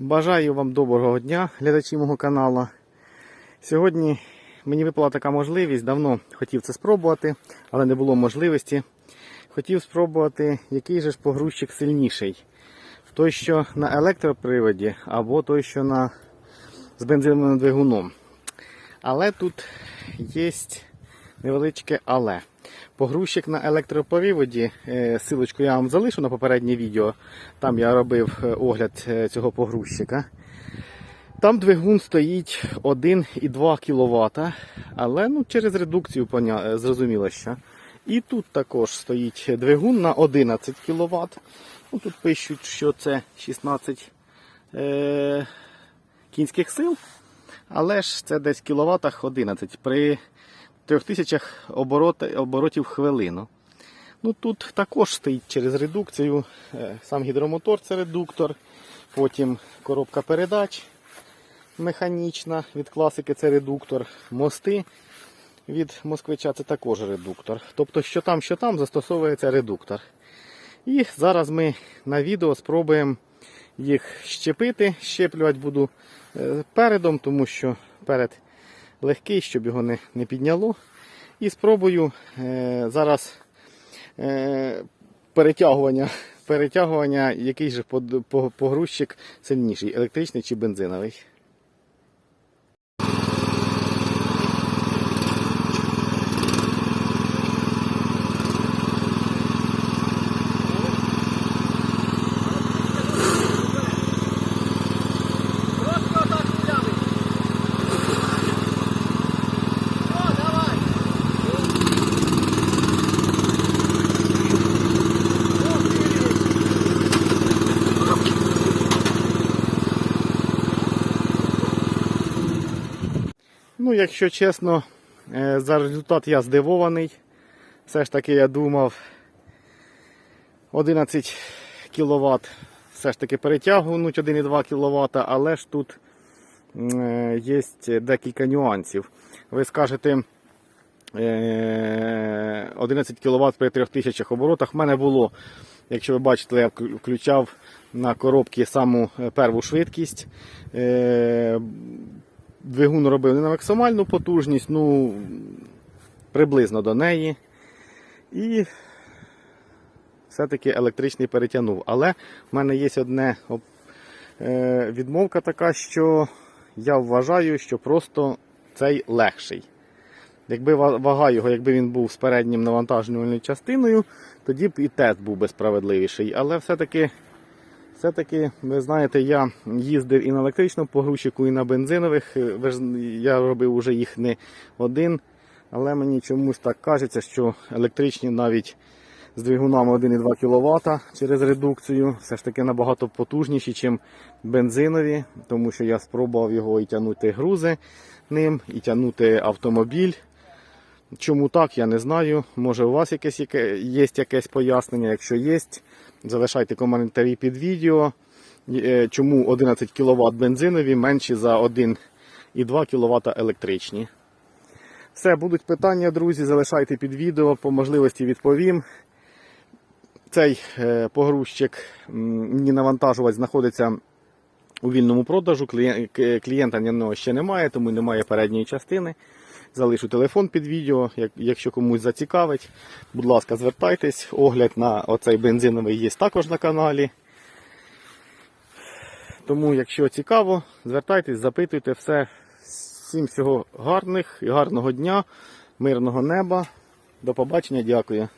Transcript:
Бажаю вам доброго дня, глядачі мого каналу. Сьогодні мені випала така можливість, давно хотів це спробувати, але не було можливості. Хотів спробувати, який же ж погрузчик сильніший. Той, що на електроприводі, або той, що на... з бензиновим двигуном. Але тут є невеличке але. Погрузчик на електроприводі, е, силочку я вам залишу на попереднє відео. Там я робив е, огляд е, цього погрузчика. Там двигун стоїть 1,2 кВт, але ну, через редукцію зрозуміло, що. І тут також стоїть двигун на 11 кВт. Ну, тут пишуть, що це 16 е... кінських сил, але ж це десь в кіловатах 11 при 3000 оборот... оборотів хвилину. Ну, тут також стоїть через редукцію. е, Сам гідромотор це редуктор, потім коробка передач механічна від класики це редуктор, мости від москвича це також редуктор. Тобто, що там, що там, застосовується редуктор. І зараз ми на відео спробуємо їх щепити. Щеплювати буду е, передом, тому що перед легкий, щоб його не, не підняло. І спробую е, зараз е, перетягування, перетягування, який же погрузчик сильніший, електричний чи бензиновий. Якщо чесно, е, за результат я здивований. Все ж таки я думав 11 кВт все ж таки перетягнуть 1,2 кВт, але ж тут е, є декілька нюансів. Ви скажете е, 11 кВт при 3000 оборотах. В мене було, якщо ви бачите, я включав на коробці саму е, перву швидкість. Двигун робив не на максимальну потужність, ну приблизно до неї. І все-таки електричний перетягнув. Але в мене є одне е, відмовка така, що я вважаю, що просто цей легший. Якби вага його, якби він був з переднім навантажувальною частиною, тоді б і тест був би справедливіший. Але все-таки, все-таки, ви знаєте, я їздив і на електричному погрузчику, і на бензинових. Е, я робив уже їх не один. Але мені чомусь так кажеться, що електричні навіть з двигунами 1,2 кВт через редукцію все ж таки набагато потужніші, ніж бензинові, тому що я спробував його і тягнути грузи ним, і тягнути автомобіль. Чому так, я не знаю. Може у вас якесь, яке, є якесь пояснення. Якщо є, залишайте коментарі під відео. Е, Чому 11 кВт бензинові менші за 1,2 кВт електричні. Все, будуть питання, друзі, залишайте під відео, по можливості відповім. Цей е, погрузчик мені навантажувач знаходиться у вільному продажу. Клієн- Клієнта на нього ще немає, тому немає передньої частини. Залишу телефон під відео, як- якщо комусь зацікавить. Будь ласка, звертайтесь. Огляд на оцей бензиновий є також на каналі. Тому, якщо цікаво, звертайтесь, запитуйте все. Всім всього гарних і гарного дня, мирного неба. До побачення, дякую.